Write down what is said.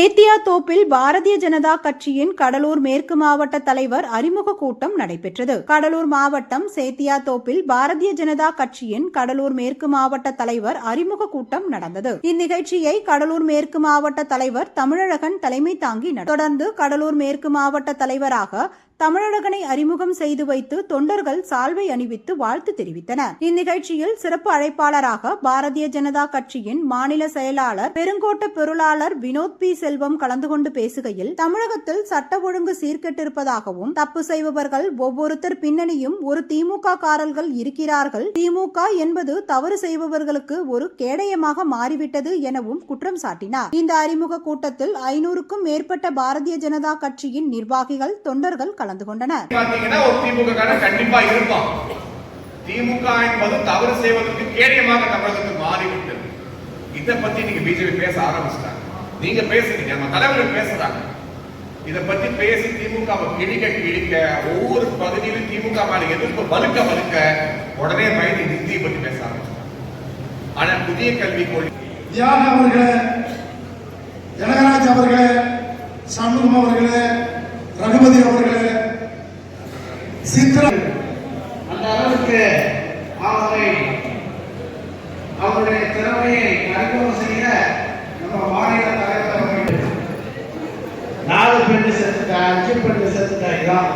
சேத்தியாத்தோப்பில் பாரதிய ஜனதா கட்சியின் கடலூர் மேற்கு மாவட்ட தலைவர் அறிமுக கூட்டம் நடைபெற்றது. கடலூர் மாவட்டம் சேத்தியாத்தோப்பில் பாரதிய ஜனதா கட்சியின் கடலூர் மேற்கு மாவட்ட தலைவர் அறிமுக கூட்டம் நடந்தது. இந்நிகழ்ச்சியை கடலூர் மேற்கு மாவட்ட தலைவர் தமிழழகன் தலைமை தாங்கி தொடர்ந்து கடலூர் மேற்கு மாவட்ட தலைவராக தமிழழகனை அறிமுகம் செய்து வைத்து தொண்டர்கள் சால்வை அணிவித்து வாழ்த்து தெரிவித்தனர். இந்நிகழ்ச்சியில் சிறப்பு அழைப்பாளராக பாரதிய ஜனதா கட்சியின் மாநில செயலாளர் பெருங்கோட்ட பொருளாளர் வினோத் பி. செல்வம் கலந்து கொண்டு பேசுகையில் தமிழகத்தில் சட்ட ஒழுங்கு சீர்கெட்டிருப்பதாகவும் தப்பு செய்பவர்கள் ஒவ்வொருத்தர் பின்னணியும் ஒரு திமுக காரர்கள் இருக்கிறார்கள். திமுக என்பது தவறு செய்பவர்களுக்கு ஒரு கேடயமாக மாறிவிட்டது எனவும் குற்றம் சாட்டினார். இந்த அறிமுக கூட்டத்தில் ஐநூறுக்கும் மேற்பட்ட பாரதிய ஜனதா கட்சியின் நிர்வாகிகள் தொண்டர்கள் கலந்து கொண்டனர். பாத்தீங்கன்னா ஒரு திமுக காரன் கண்டிப்பா இருப்பான். திமுக என்பது தவறு செய்வதற்கு கேடயமாக தமிழகத்துக்கு மாறிவிட்டது. இதை பத்தி நீங்க பிஜேபி பேச ஆரம்பிச்சிட்டாங்க. நீங்க பேசுறீங்க நம்ம தலைவர்கள் பேசுறாங்க. இதை பத்தி பேசி திமுகவை கிழிக்க கிழிக்க ஒவ்வொரு பகுதியிலும் திமுக மேல எதிர்ப்பு வலுக்க வலுக்க உடனே பயந்து இந்தியை பத்தி பேச ஆரம்பிச்சிட்டாங்க. ஆனா புதிய கல்விக் கொள்கை தியாக அவர்களே? ஜனகராஜ் அவர்களே சண்முகம் அவர்களே சித்திரம். அந்த அளவுக்கு அவரை அவருடைய திறமையை அறிமுகம் செய்ய நம்ம மாநில தலைவர் நாலு பெண்ணு செத்துட்டா அஞ்சு பெண்ணு செத்துட்டா இதான்